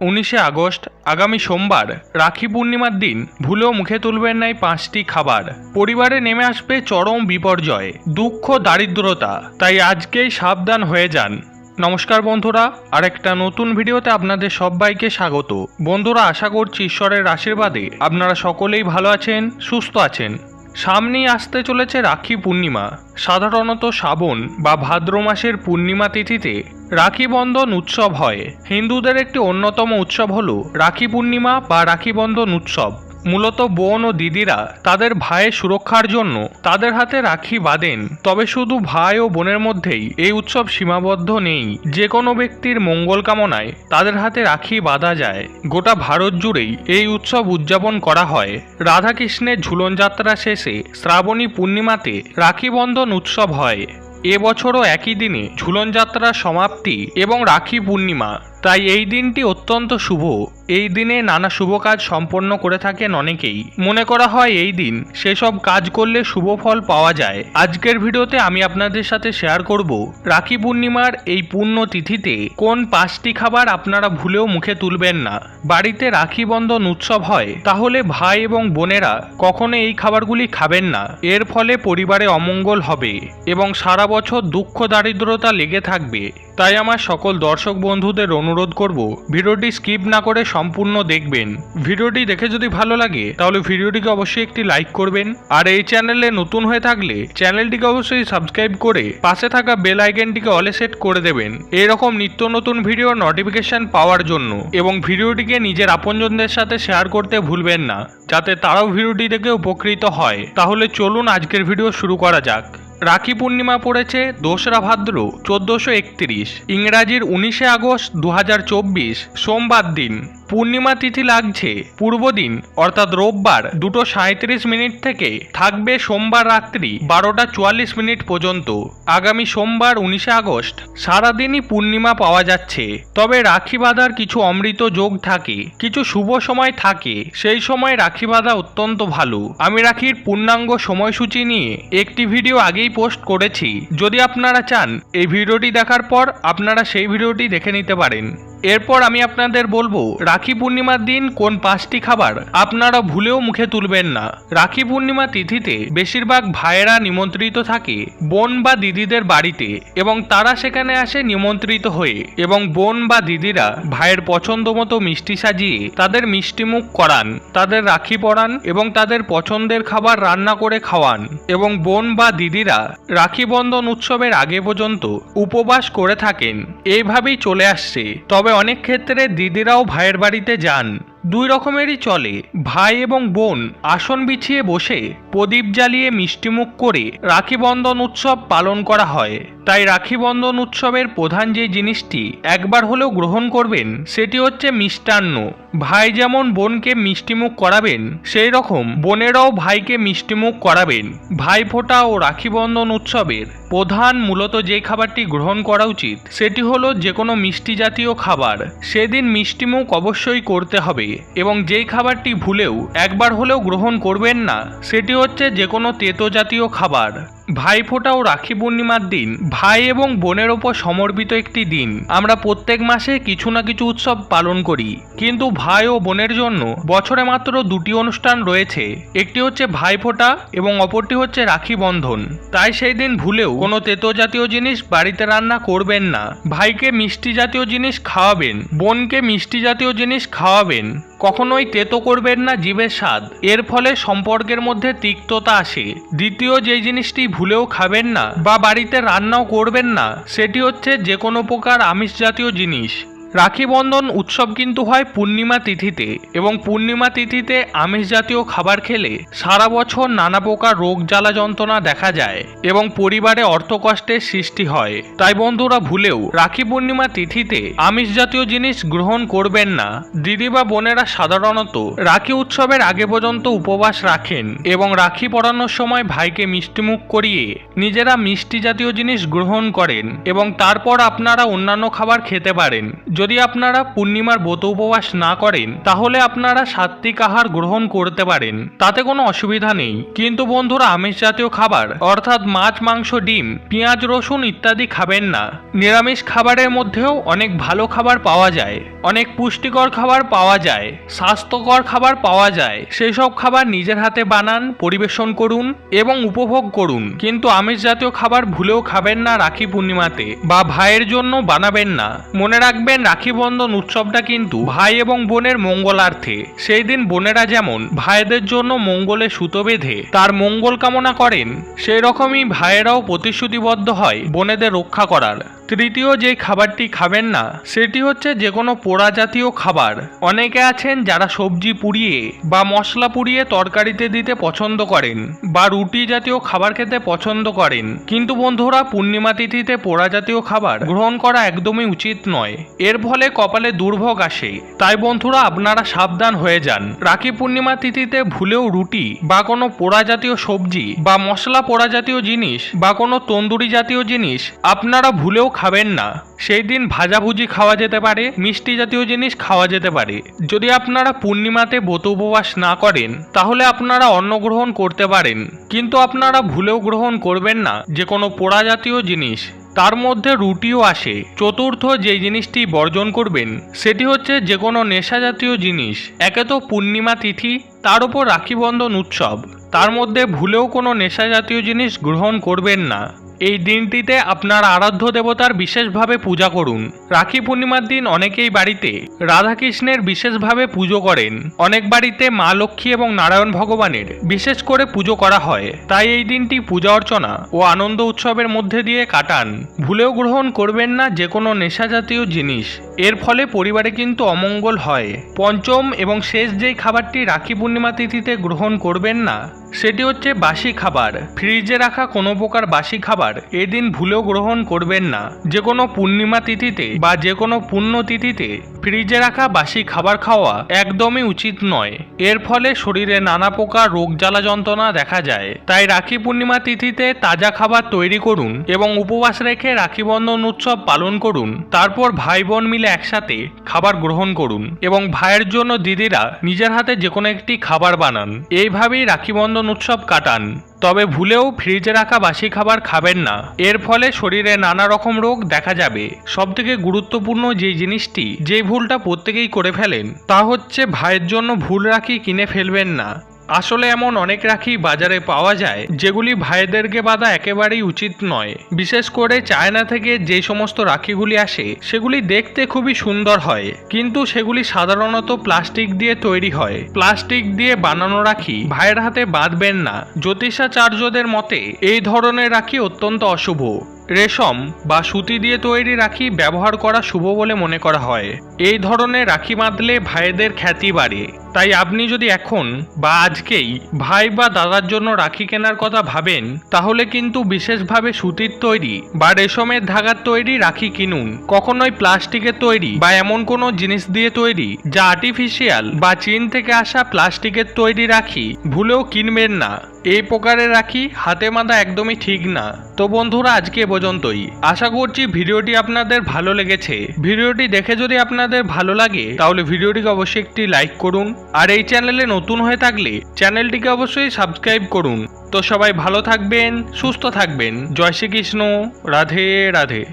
উনিশে আগস্ট, আগামী সোমবার রাখি পূর্ণিমার দিন ভুলেও মুখে তুলবেন নাই পাঁচটি খাবার। পরিবারে নেমে আসবে চরম বিপর্যয়, দুঃখ, দারিদ্রতা। তাই আজকেই সাবধান হয়ে যান। নমস্কার বন্ধুরা, আরেকটা নতুন ভিডিওতে আপনাদের সবাইকে স্বাগত। বন্ধুরা, আশা করছি ঈশ্বরের আশীর্বাদে আপনারা সকলেই ভালো আছেন, সুস্থ আছেন। সামনেই আসতে চলেছে রাখি পূর্ণিমা। সাধারণত শ্রাবণ বা ভাদ্র মাসের পূর্ণিমা তিথিতে রাখি বন্ধন উৎসব হয়। হিন্দুদের একটি অন্যতম উৎসব হল রাখি পূর্ণিমা বা রাখি বন্ধন উৎসব। মূলত বোন ও দিদিরা তাদের ভাইয়ের সুরক্ষার জন্য তাদের হাতে রাখি বাঁধেন। তবে শুধু ভাই ও বোনের মধ্যেই এই উৎসব সীমাবদ্ধ নেই। যে কোনো ব্যক্তির মঙ্গল কামনায় তাদের হাতে রাখি বাঁধা যায়। গোটা ভারত জুড়েই এই উৎসব উদযাপন করা হয়। রাধাকৃষ্ণের ঝুলন যাত্রা শেষে শ্রাবণী পূর্ণিমাতে রাখি বন্ধন উৎসব হয়। এবছরও একই দিনে ঝুলন যাত্রার সমাপ্তি এবং রাখি পূর্ণিমা। তাই এই দিনটি অত্যন্ত শুভ। এই দিনে নানা শুভ কাজ সম্পন্ন করে থাকেন অনেকেই। মনে করা হয় এই দিন সেসব কাজ করলে শুভ ফল পাওয়া যায়। আজকের ভিডিওতে আমি আপনাদের সাথে শেয়ার করব রাখি পূর্ণিমার এই পূর্ণ তিথিতে কোন পাঁচটি খাবার আপনারা ভুলেও মুখে তুলবেন না। বাড়িতে রাখি বন্ধন উৎসব হয়, তাহলে ভাই এবং বোনেরা কখনো এই খাবারগুলি খাবেন না। এর ফলে পরিবারে অমঙ্গল হবে এবং সারা বছর দুঃখ দারিদ্রতা লেগে থাকবে। তাই আমার সকল দর্শক বন্ধুদের অনুরোধ করব, ভিডিওটি স্কিপ না করে সম্পূর্ণ দেখবেন। ভিডিওটি দেখে যদি ভালো লাগে, তাহলে ভিডিওটিকে অবশ্যই একটি লাইক করবেন। আর এই চ্যানেলে নতুন হয়ে থাকলে, চ্যানেলটিকে অবশ্যই সাবস্ক্রাইব করে পাশে থাকা বেল আইকনটিকে অলে সেট করে দেবেন। এরকম নিত্য নতুন ভিডিও নোটিফিকেশন পাওয়ার জন্য। এবং ভিডিওটিকে নিজের আপনজনদের সাথে শেয়ার করতে ভুলবেন না। যাতে তারাও ভিডিওটি দেখে উপকৃত হয়। তাহলে চলুন আজকের ভিডিও শুরু করা যাক। রাখি পূর্ণিমা পড়েছে দোসরা ভাদ্র চোদ্দোশো একত্রিশ। ইংরাজির উনিশে আগস্ট দু হাজার চব্বিশ, সোমবার দিন। পূর্ণিমা তিথি লাগছে, পূর্ব দিন, অর্থাৎ রোববার, দুটো সাঁত্রিশ মিনিট থেকে থাকবে সোমবার রাত্রি, বারোটা চুয়াল্লিশ মিনিট পর্যন্ত। আগামী সোমবার উনিশে আগস্ট, সারাদিনই পূর্ণিমা পাওয়া যাচ্ছে। তবে রাখি বাঁধার কিছু অমৃত যোগ থাকে, কিছু শুভ সময় থাকে, সেই সময় রাখি বাঁধা অত্যন্ত ভালো। আমি রাখির পূর্ণাঙ্গ সময়সূচি নিয়ে একটি ভিডিও আগেই পোস্ট করেছি। যদি আপনারা চান, এই ভিডিওটি দেখার পর আপনারা সেই ভিডিওটি দেখে নিতে পারেন। এরপর আমি আপনাদের বলব, রাখি পূর্ণিমার দিন কোন পাঁচটি খাবার আপনারা ভুলেও মুখে তুলবেন না। রাখি পূর্ণিমা তিথিতে বেশিরভাগ ভাইয়েরা নিমন্ত্রিত থাকে বোন বা দিদিদের বাড়িতে এবং তারা সেখানে আসে নিমন্ত্রিত হয়ে এবং বোন বা দিদিরা ভাইয়ের পছন্দ মতো মিষ্টি সাজিয়ে তাদের মিষ্টিমুখ করান, তাদের রাখি পরান এবং তাদের পছন্দের খাবার রান্না করে খাওয়ান এবং বোন বা দিদিরা রাখি বন্ধন উৎসবের আগে পর্যন্ত উপবাস করে থাকেন। এইভাবেই চলে আসছে। তবে অনেক ক্ষেত্রে দিদিরাও ভাইয়ের বাড়িতে যান। দুই রকমেরই চলে। ভাই এবং বোন আসন বিছিয়ে বসে প্রদীপ জ্বালিয়ে মিষ্টিমুখ করে রাখি বন্ধন উৎসব পালন করা হয়। তাই রাখি বন্ধন উৎসবের প্রধান যে জিনিসটি একবার হলেও গ্রহণ করবেন, সেটি হচ্ছে মিষ্টান্ন। ভাই যেমন বোনকে মিষ্টিমুখ করাবেন, সেই রকম বোনেরাও ভাইকে মিষ্টিমুখ করাবেন। ভাই ফোঁটা ও রাখি বন্ধন উৎসবের প্রধান মূলত যে খাবারটি গ্রহণ করা উচিত, সেটি হলো যে কোনো মিষ্টি জাতীয় খাবার। সেদিন মিষ্টিমুখ অবশ্যই করতে হবে। এবং যেই খাবারটি ভুলেও একবার হলেও গ্রহণ করবেন না, সেটি হচ্ছে যে কোনো তেতো জাতীয় খাবার। ভাইফোঁটা ও রাখি পূর্ণিমার দিন, ভাই এবং বোনের ওপর সমর্পিত একটি দিন। আমরা প্রত্যেক মাসে কিছু না কিছু উৎসব পালন করি, কিন্তু ভাই ও বোনের জন্য বছরে মাত্র দুটি অনুষ্ঠান রয়েছে। একটি হচ্ছে ভাইফোঁটা এবং অপরটি হচ্ছে রাখি বন্ধন। তাই সেই দিন ভুলেও কোনো তেতো জাতীয় জিনিস বাড়িতে রান্না করবেন না। ভাইকে মিষ্টি জাতীয় জিনিস খাওয়াবেন, বোনকে মিষ্টি জাতীয় জিনিস খাওয়াবেন। কখনোই তেতো করবেন না জীবের স্বাদ। এর ফলে সম্পর্কের মধ্যে তিক্ততা আসে। দ্বিতীয় যে জিনিসটি ভুলেও খাবেন না বা বাড়িতে রান্নাও করবেন না, সেটি হচ্ছে যে কোনো প্রকার আমিষ জাতীয় জিনিস। রাখি বন্ধন উৎসব কিন্তু হয় পূর্ণিমা তিথিতে এবং পূর্ণিমা তিথিতে আমিষ জাতীয় খাবার খেলে সারা বছর নানা প্রকার রোগ জ্বালা যন্ত্রণা দেখা যায় এবং পরিবারে অর্থকষ্টের সৃষ্টি হয়। তাই বন্ধুরা ভুলেও রাখি পূর্ণিমা তিথিতে আমিষ জাতীয় জিনিস গ্রহণ করবেন না। দিদি বা বোনেরা সাধারণত রাখি উৎসবের আগে পর্যন্ত উপবাস রাখেন এবং রাখি পরানোর সময় ভাইকে মিষ্টিমুখ করিয়ে নিজেরা মিষ্টি জাতীয় জিনিস গ্রহণ করেন এবং তারপর আপনারা অন্যান্য খাবার খেতে পারেন। যদি আপনারা পূর্ণিমার ব্রত উপবাস না করেন, তাহলে আপনারা সাত্বিক আহার গ্রহণ করতে পারেন। তাতে কোনো অসুবিধা নেই। কিন্তু বন্ধুরা, আমিষ জাতীয় খাবার, অর্থাৎ মাছ, মাংস, ডিম, পেঁয়াজ, রসুন ইত্যাদি খাবেন না। নিরামিষ খাবারের মধ্যেও অনেক ভালো খাবার পাওয়া যায়। অনেক পুষ্টিকর খাবার পাওয়া যায়। স্বাস্থ্যকর খাবার পাওয়া যায়। সেই সব খাবার নিজের হাতে বানান, পরিবেশন করুন এবং উপভোগ করুন। কিন্তু আমিষ জাতীয় খাবার ভুলেও খাবেন না রাখি পূর্ণিমাতে বা ভাইয়ের জন্য বানাবেন না। মনে রাখবেন রাখি বন্ধন উৎসবটা কিন্তু ভাই এবং বোনের মঙ্গলার্থে। সেই দিন বোনেরা যেমন ভাইদের জন্য মঙ্গলে সুতো বেঁধে তার মঙ্গল কামনা করেন, সেই রকমই ভাইয়েরাও প্রতিশ্রুতিবদ্ধ হয় বোনেদের রক্ষা করার। তৃতীয় যে খাবারটি খাবেন না, সেটি হচ্ছে যে কোনো পোড়া জাতীয় খাবার। অনেকে আছেন যারা সবজি পুড়িয়ে বা মশলা পুড়িয়ে তরকারিতে দিতে পছন্দ করেন বা রুটি জাতীয় খাবার খেতে পছন্দ করেন। কিন্তু বন্ধুরা, পূর্ণিমা তিথিতে পোড়া জাতীয় খাবার গ্রহণ করা একদমই উচিত নয়। এর ফলে কপালে দুর্ভোগ আসে। তাই বন্ধুরা, আপনারা সাবধান হয়ে যান। রাখি পূর্ণিমা তিথিতে ভুলেও রুটি বা কোনো পোড়া জাতীয় সবজি বা মশলা পোড়া জাতীয় জিনিস বা কোনো তন্দুরি জাতীয় জিনিস আপনারা ভুলেও খাবেন না। সেই দিন ভাজাভুজি খাওয়া যেতে পারে, মিষ্টি জাতীয় জিনিস খাওয়া যেতে পারে। যদি আপনারা পূর্ণিমাতে ব্রত উপবাস না করেন, তাহলে আপনারা অন্ন গ্রহণ করতে পারেন। কিন্তু আপনারা ভুলেও গ্রহণ করবেন না। যে কোনো পোড়া জাতীয় জিনিস তার মধ্যে রুটিও আসে। চতুর্থ যে জিনিসটি বর্জন করবেন, সেটি হচ্ছে যে কোনো নেশা জাতীয় জিনিস। একে তো পূর্ণিমা তিথি, তার উপর রাখিবন্ধন উৎসব। তার মধ্যে ভুলেও কোনো নেশা জাতীয় জিনিস গ্রহণ করবেন না। এই দিনটিতে আপনার আরাধ্য দেবতার বিশেষভাবে পূজা করুন। রাখি পূর্ণিমার দিন অনেকেই বাড়িতে রাধাকৃষ্ণের বিশেষভাবে পুজো করেন। অনেক বাড়িতে মা লক্ষ্মী এবং নারায়ণ ভগবানের বিশেষ করে পুজো করা হয়। তাই এই দিনটি পূজা অর্চনা ও আনন্দ উৎসবের মধ্যে দিয়ে কাটান। ভুলেও গ্রহণ করবেন না যে কোনো নেশা জাতীয় জিনিস। এর ফলে পরিবারে কিন্তু অমঙ্গল হয়। পঞ্চম এবং শেষ যেই খাবারটি রাখি পূর্ণিমা তিথিতে গ্রহণ করবেন না সেটি হচ্ছে বাসি খাবার। ফ্রিজে রাখা কোনো প্রকার বাসি খাবার এদিন ভুলেও গ্রহণ করবেন না। যে কোনো পূর্ণিমা তিথিতে বা যে কোনো পুণ্য তিথিতে ফ্রিজে রাখা বাসি খাবার খাওয়া একদমই উচিত নয়। এর ফলে শরীরে নানা প্রকার রোগ জ্বালা যন্ত্রণা দেখা যায়। তাই রাখি পূর্ণিমা তিথিতে তাজা খাবার তৈরি করুন এবং উপবাস রেখে রাখি বন্ধন উৎসব পালন করুন। তারপর ভাই বোন মিলে একসাথে খাবার গ্রহণ করুন এবং ভাইয়ের জন্য দিদিরা নিজের হাতে যে কোনো একটি খাবার বানান। এইভাবেই রাখি বন্ধন উৎসব কাটান, তবে ভুলেও ফ্রিজে রাখা বাসি খাবার খাবেন না। এর ফলে শরীরে নানা রকম রোগ দেখা যাবে। সব থেকে গুরুত্বপূর্ণ যে জিনিসটি যে ভুলটা প্রত্যেকেই করে ফেলেন, তা হচ্ছে ভাইয়ের জন্য ভুল রাখি কিনে ফেলবেন না। আসলে এমন অনেক রাখি বাজারে পাওয়া যায়, যেগুলি ভাইদেরকে বাঁধা একেবারেই উচিত নয়। বিশেষ করে চায়না থেকে যে সমস্ত রাখিগুলি আসে, সেগুলি দেখতে খুবই সুন্দর হয়, কিন্তু সেগুলি সাধারণত প্লাস্টিক দিয়ে তৈরি হয়। প্লাস্টিক দিয়ে বানানো রাখি ভাইয়ের হাতে বাঁধবেন না। জ্যোতিষাচার্যদের মতে, এই ধরনের রাখি অত্যন্ত অশুভ। রেশম বা সুতি দিয়ে তৈরি রাখি ব্যবহার করা শুভ বলে মনে করা হয়। এই ধরনের রাখি বাঁধলে ভাইদের খ্যাতি বাড়ে। তাই আপনি যদি এখন বা আজকেই ভাই বা দাদার জন্য রাখি কেনার কথা ভাবেন, তাহলে কিন্তু বিশেষভাবে সুতির তৈরি বা রেশমের ধাগার তৈরি রাখি কিনুন। কখনোই প্লাস্টিকের তৈরি বা এমন কোনো জিনিস দিয়ে তৈরি যা আর্টিফিশিয়াল বা চীন থেকে আসা প্লাস্টিকের তৈরি রাখি ভুলেও কিনবেন না। এই প্রকারের রাখি, হাতে বাঁধা একদমই ঠিক না। তো বন্ধুরা, আজকে পর্যন্তই। আশা করছি ভিডিওটি আপনাদের ভালো লেগেছে। ভিডিওটি দেখে যদি আপনাদের ভালো লাগে, তাহলে ভিডিওটিকে অবশ্যই একটি লাইক করুন। আর এই চ্যানেলে নতুন হয়ে থাকলে, চ্যানেলটিকে অবশ্যই সাবস্ক্রাইব করুন। তো সবাই ভালো থাকবেন, সুস্থ থাকবেন। জয় শ্রীকৃষ্ণ। রাধে রাধে।